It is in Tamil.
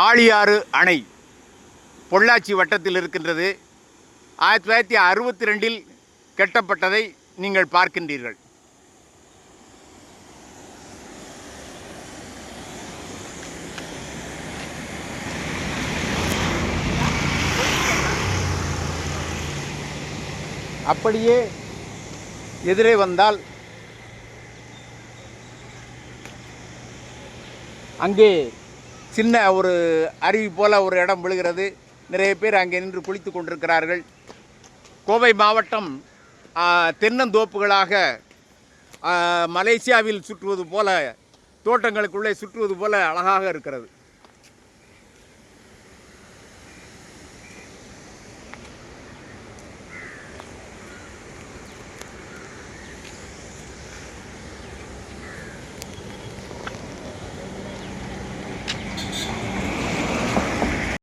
ஆழியாறு அணை பொள்ளாச்சி வட்டத்தில் இருக்கின்றது. ஆயிரத்தி தொள்ளாயிரத்தி அறுபத்தி ரெண்டில் கெட்டப்பட்டதை நீங்கள் பார்க்கின்றீர்கள். அப்படியே எதிரே வந்தால் அங்கே சின்ன ஒரு அருவி போல் ஒரு இடம் விழுகிறது. நிறைய பேர் அங்கே நின்று குளித்து கொண்டிருக்கிறார்கள். கோவை மாவட்டம் தென்னந்தோப்புகளாக மலேசியாவில் சுற்றுவது போல தோட்டங்களுக்குள்ளே சுற்றுவது போல அழகாக இருக்கிறது.